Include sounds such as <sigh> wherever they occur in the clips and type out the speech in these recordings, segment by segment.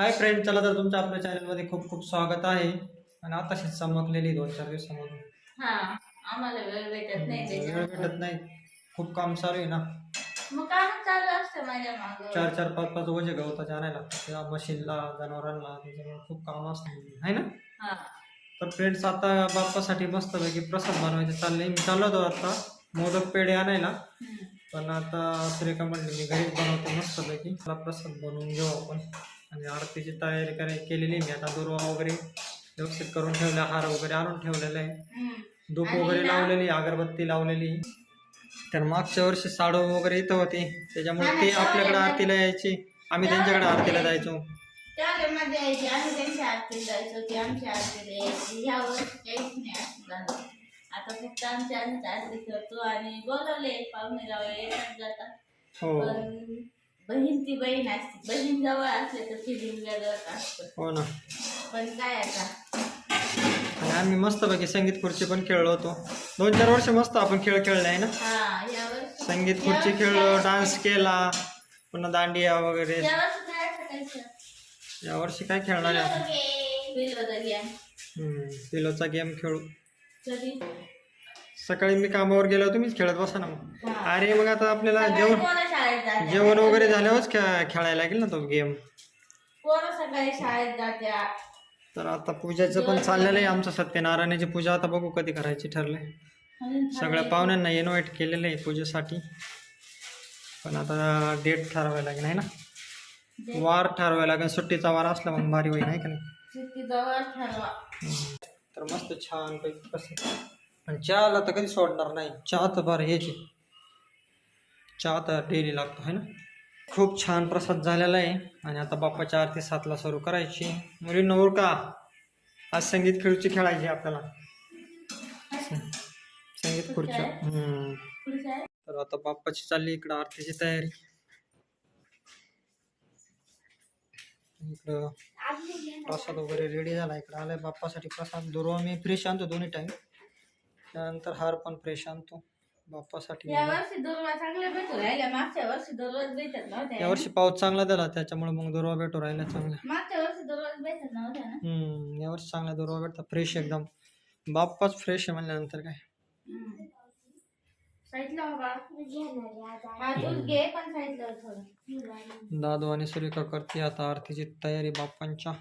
Hi friend चला तर तुमच्या आपल्या चॅनलमध्ये खूप खूप स्वागत आहे. आणि आताशीच चमकलेली दोन चार दिवसामधून. हा आम्हाला वेळ भेटत नाही वेळ त्याच्यामुळे. भेटत नाही. खूप काम चालू आहे ना. मग काम चालू असतं माझ्या मागं. चार चार पाच पाच वजे गवताचे आणायला. लागतात त्या म्हशीला जनावरांना त्याच्यामुळे खूप काम असतं. आहे ना? हा. तर फ्रेंड्स आता बाप्पासाठी मस्तपैकी प्रसाद बनवायचे चालले मी चाललो होतो आता मोदक पेढे आणायला. हम्म. पण आता सुरेखा म्हणली मी घरीच बनवतो मस्तपैकी. मला प्रसाद बनवून घेऊ आपण. आणि आरतीची तयारी कराय केलेली मी आता दुर्वा वगैरे व्यवस्थित करून ठेवला हार वगैरे आणून ठेवलेला आहे. धूप वगैरे लावलेली अगरबत्ती लावलेली. तर मागच्या वर्षी साडू वगैरे इथं होती. त्याच्यामुळे ते आपल्याकडे. आरतीला यायची. आम्ही त्यांच्याकडे आरतीला. जायचो. आता फक्त आमच्या आरती करतो आणि बोलवले पाहुणे जातात. हो. बहीण ती बहीण असते. बहीण जवळ असले तर फिलिंग वेगळं असतं. हो ना. पण काय आता? आणि आम्ही मस्तपैकी संगीत खुर्ची पण खेळलो होतो. दोन चार वर्ष मस्त आपण खेळ खेळले आहे ना? हा संगीत खुर्ची खेळलो डान्स केला पुन्हा दांडिया वगैरे. या वर्षी काय खेळणार आहे आपण? हम्म, पिलोचा गेम खेळू. कधी? सकाळी मी कामावर गेलो तुम्हीच खेळत बसा ना मग. अरे मग आता आपल्याला सकाळी जेवण पोरं शाळेत जात्या. जेवण वगैरे झाल्यावरच खेळ खेळायला लागेल ना तो गेम. पोरं सकाळी शाळेत जात्या? तर आता पूजाचं पण चाललेलं आहे. आमचं सत्यनारायणाची पूजा आता बघू कधी करायची ठरले म्हणून सगळ्या पाहुण्यांना इन्व्हाइट केलेलं आहे पूजेसाठी. पण आता डेट ठरवायला लागेल आहे ना? जे- वार ठरवायला लागेल. सुट्टीचा वार असला मग भारी होईल आहे का नाही? सुट्टी जवळ ठरवा. तर मस्त छान पैकी कसं आणि चहाला तर कधी सोडणार नाही. चहा तर बरं हेच चहा तर डेली लागतो है ना? खूप छान प्रसाद झालेला आहे. आणि आता बाप्पाच्या आरती सातला सुरू करायची. मुलींना का आज संगीत खुर्ची खेळायची आपल्याला. संगीत खुर्ची हम्म. तर आता बाप्पाची चालली इकडं आरतीची तयारी. इकडं प्रसाद वगैरे रेडी झाला. इकडं आलाय बाप्पासाठी प्रसाद. दुर्वा मी फ्रेश आणतो दोन्ही टाईम त्यानंतर हार पण फ्रेश आणतो बाप्पासाठी या वर्षी दुर्वा चांगल्या भेटू राहिल्या. मागच्या वर्षी दररोज भेटत नव्हत्या. यावर्षी पाऊस चांगला झाला त्याच्यामुळे मग दुर्वा भेटू राहिला चांगला मागच्या वर्षी दररोज भेटत नव्हत्या ना. हम्म यावर्षी चांगला दुर्वा भेटता फ्रेश एकदम. बाप्पाच फ्रेश आहे म्हणल्यानंतर काय? हम्म. साईडला हो बाळा. हा दूध घे पण साईडला हो थोडं. दादू आणि सुरेखा करते आता आरतीची तयारी बाप्पांच्या.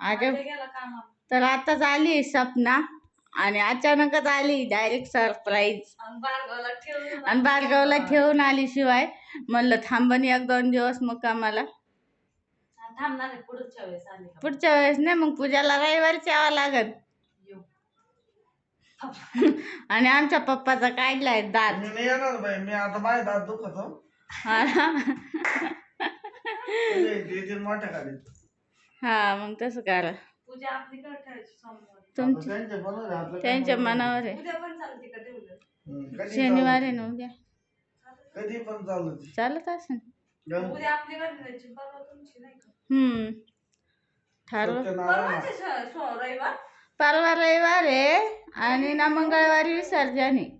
अगं तर आताच आली सपना आणि अचानकच आली डायरेक्ट सरप्राईज आणि बारगावला ठेवून आली. शिवाय. म्हणलं थांबणी एक दोन दिवस थांबणार आहे पुढच्या वेळेस आली का? पुढच्या वेळेस नाही मग पूजाला रविवारी यावं लागत. आणि आमच्या पप्पाचा काढलाय दात. मी नाही येणार बाई मी आता माझे दात दुखत <laughs> हो हा मोठ्या गाडीत. हा मग तसं करा. पूजा आपली कर ठेवायची सोमवार. तुमची. आता त्यांच्या मनावर आहे, आपलं काय त्यांच्या मनावर मनावर आहे. उद्या पण चालते का ठेवलं हम्म, कधी शनिवारी चालत. ना उद्या? कधी पण चालत चालत असेल. गण- उद्या आपली कर ठेवायची परवा तुमची नाही का? हम्म. ठरव सत्यनारायण परवाचे श- सो- रविवार? परवा रविवार आहे आणि ना मंगळवारी विसर्जन आहे.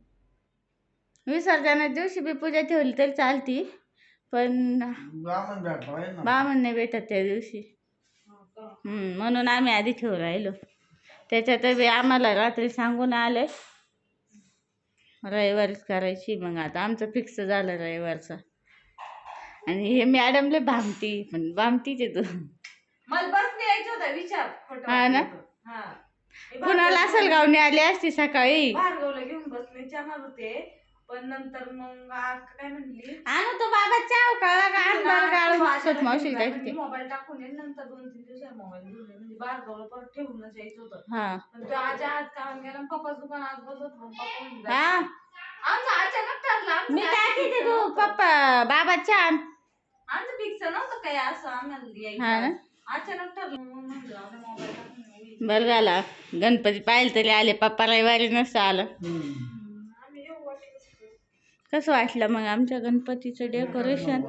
विसर्जनाच्या दिवशी बी पूजा ठेवली तरी चालती. पण बामण नाही भेटत त्या दिवशी. म्हणून आम्ही आधी ठेवून राहिलो. त्याच्यात बी आम्हाला रात्री सांगून आले रविवारीच करायची मग आता आमचं फिक्स झालं रविवारचं. आणि हे मॅडमले भामटी पण भामटीच आहे तू. मला बस यायचं होतं विचार खोटं हा ना? कुणाला असेल गावने आली असती सकाळी? घेऊन बसले पण नंतर मग काय म्हणली? आणू तो बाबा चाव काळा का अंधार गाळ मागसत मावशी काय ते मोबाईल टाकून ये नंतर दोन तीन दिवसात मोबाईल घेऊन म्हणजे परत ठेवूनच यायचं होतं. हा. पण तो आज आज काम गेला आणि पप्पाच दुकान आज बसत मग पप्पा म्हणले, हा. आमचं अचानक ठरलं आमचं मी काय टाकी ते. पप्पा बाबा छान. आमचं फिक्स नव्हतं काही असं आम्हाला हा ना? यायचं अचानक ठरलं मग म्हणलं आता मोबाईल टाकून येऊ. बरं झाला. गणपती पाहिलं तरी आले पप्पा रविवारी नसतं आलं. हम्म. हम्म, आम्ही येऊ वाटलं असतं. कसं वाटलं. मग आमच्या गणपतीचं डेकोरेशन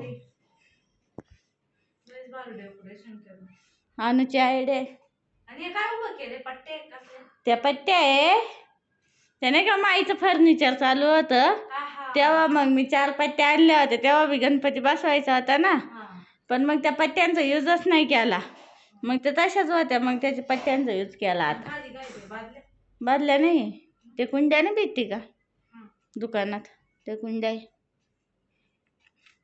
अनुची आयडे त्या पट्ट्या आहे. त्याने का माईचं फर्निचर चालू होतं. तेव्हा मग मी चार पट्ट्या आणल्या होत्या. तेव्हा मी गणपती बसवायचा होता ना. पण मग त्या पट्ट्यांचा यूजच नाही केला. मग ते तशाच होत्या. मग त्याच्या पट्ट्यांचा यूज केला आता. बादल्या नाही. ते कुंड्याने भेटते का. दुकानात. ते कुंड्या.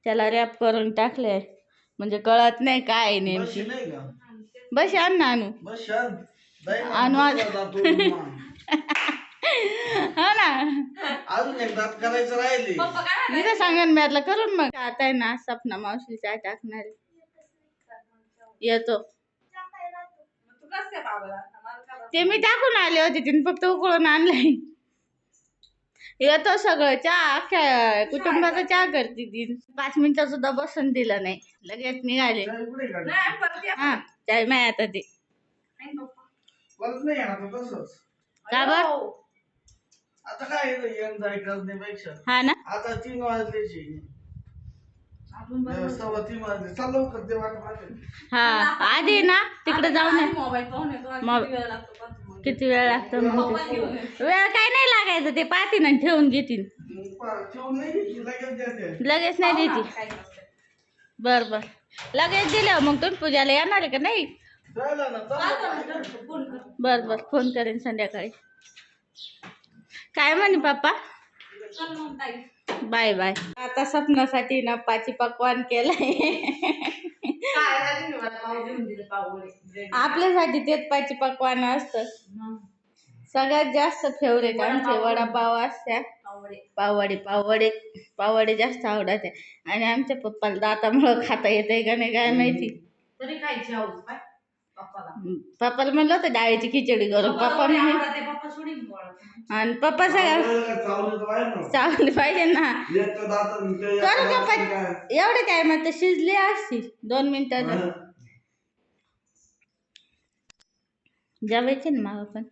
त्याला रॅप करून टाकले म्हणजे कळत नाही काय आहे नेमकी. बस आण ना आणू. आणि. हो ना. अजून एक दात करायचं राहिले. पप्पा काय मी तर सांगेन मी आता करून मग. आता आहे ना सपना मावशी चहा टाकणार. येतो. ते मी टाकून आले होते तिने फक्त उकळून आणलंय. येतो सगळं चहा अख्ख्या कुटुंबाचा चहा करते ती. पाच मिनिटं सुद्धा बसून दिलं नाही. लगेच निघाले. हा चाय माय आता ते का बर? अयो. आता काय हा ना? आता तीन वाजल्याची हा आधी ना तिकडे जाऊन मोबाईल पाहून किती वेळ लागतो वेळ काय नाही लागायचं ते पाहतीन आणि ठेवून घेतील नाही लगेच देते नाही नसतं. बर बर. लगेच दिल्यावर मग तुम्ही पूजाला येणार आहे का नाही. बर बर. फोन करेन संध्याकाळी. काय म्हणे पप्पा. Bye bye. आता स्वप्नासाठी ना पाची पकवान केलंय. मला पाव घेऊन दिले पाव वडे. ब्रेड. आपल्यासाठी तेच पाची पकवान असतं सगळ्यात जास्त फेवरेट आमचे वडापाव असत्या पाव वडे. पाववडे पाववडे पाववडे जास्त आवडत. आणि आमच्या पप्पाला दातामुळं खाता येते का नाही काय माहिती. तरी खायची पप्पाला. पप्पाला म्हणलं होतं डाळीची खिचडी करू. पप्पा आणि पप्पा सगळं चावलं पाहिजे ना. करू का पण? काय. एवढे टायमात तर शिजली असती दोन मिनिटात. जेवायचे ना मग पण.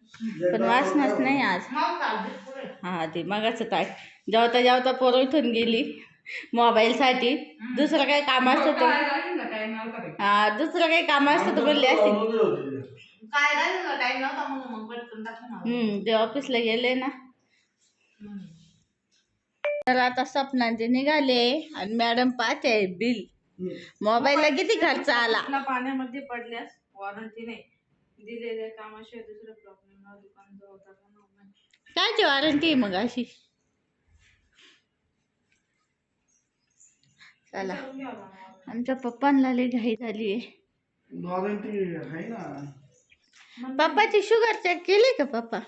वासनाच काय? नाही आज. मग काय. हा ते मगाचं काय? जेवता जेवता पोरं उठून गेली मोबाईलसाठी. दुसरं काही काम असतं तर? काय. हा दुसरं काही काम असतं तर बोलले असते उभी होती. काय राहिलं ना, time नव्हता म्हणून मग पटकन टाकलं ना. हम्म ते ऑफिसला गेले ना. हम्म. तर आता सपनांचे निघाले आणि मॅडम पाहते बिल हं. मोबाईलला किती खर्च आला? पाण्यामध्ये पडल्यास वॉरंटी नाही. दिलेल्या कामाशिवाय प्रॉब्लेम दुकान कायची वॉरंटी मग अशी? चला. आमच्या पप्पांना लई घाई झाली आहे वॉरंटी आहे ना. पप्पाची शुगर चेक केली का पप्पा?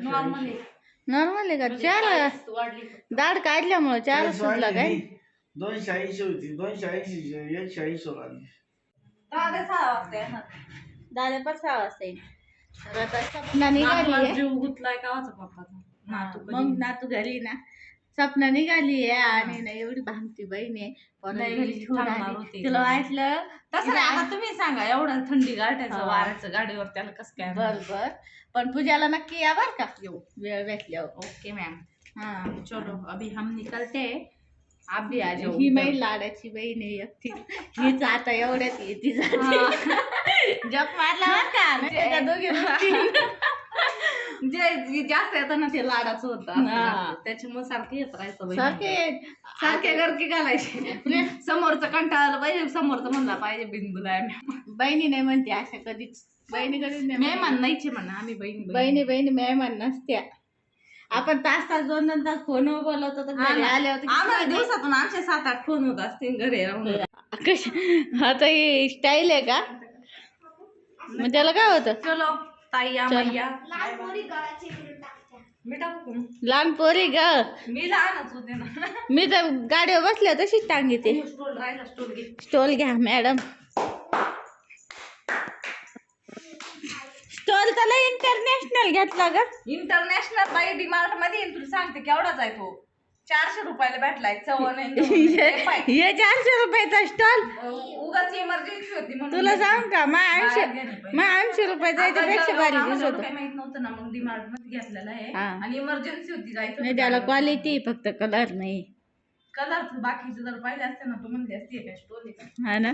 नॉर्मल आहे. का? चार वाढली दाढ काढल्यामुळं चार सुटला काय. दोनशे ऐंशी होती. दोनशे ऐंशी एकशे ऐंशी दादा सहा वाजता येणार. दादा पण सहा वाजता येईल. तर आता सपना निघाली नातवाला आहे. जीव गुतलाय कावाचा पप्पाचा? नातू कधी- मग नातू घरी ना? सपना निघाली आहे आणि ना एवढी भांगती बहीण आहे. नाही, घरी थांबणार आली. होती. तुला वाटलं तसं नाही आता तुम्ही सांगा एवढं थंडी गाठायचं हा. वाऱ्याचं गाडीवर त्याला कसं काय बर बर. पण पूजाला नक्की या बर का? येऊ वेळ भेटल्यावर. Okay ma'am. हा. चलो अभी हम निकलते. हैं. आप भी आ जाओ ही माई लाडाची बहीण आहे एकटी. हीच आता एवढ्यात येते जाते. <laughs> जप मारला बर का? नाही तर त्या दोघी. <laughs> जे जास्त येतं ना ते लाडाचं होतं. त्याच्यामुळे सारखे येत राहायचं. सारखे सारखे गरकी घालायचे. समोरचं कंटाळलं पाहिजे समोरचं म्हणला पाहिजे बिनबुलाय बहिणी नाही म्हणते अशा कधीच. बहिणी कधीच नाही मे म्हणते. म्हणायचे म्हणा आम्ही बहीण बहिणी. बहिणी मेहमान नसत्या. आपण तास तास दोन दोन तास फोनवर बोलवतो आल्यावर तर आम्हाला दिवसातून आमचे सात आठ फोन होत असतील घरी राहून. कश? आता ही स्टाईल आहे का? मग त्याला काय होतं? चलो. ताई या चलो. मैया. मी टाकू? का? लहान पोरी ग. मी लहानच होते ना. मी तर गाडीवर बसल्या तशीच टांगीते. स्टोल राहिला स्टोल घे. स्टॉल घ्या मॅडम स्टॉल त्याला इंटरनॅशनल घेतला का इंटरनॅशनल बाई डिमार्टमध्ये येईन तुला सांगते केवढाच आहे तो. चारशे रुपयाला भेटलाय चवण हे चारशे रुपयाचा स्टॉल? उगाच इमर्जन्सी होती म्हणून तुला सांग का मा बाहेर ऐंशी गेले पाहिजे. मा ऐंशी रुपयाचा याच्यापेक्षा भारी होतं. काही माहीत नव्हतं ना मग डिमार्टमध्ये घेतलेला आहे. आणि इमर्जन्सी होती जायचं नाही त्याला क्वालिटी फक्त कलर नाही. कलर बाकीचे जर पाहिले असते ना तू म्हणली असते स्टोल हा ना?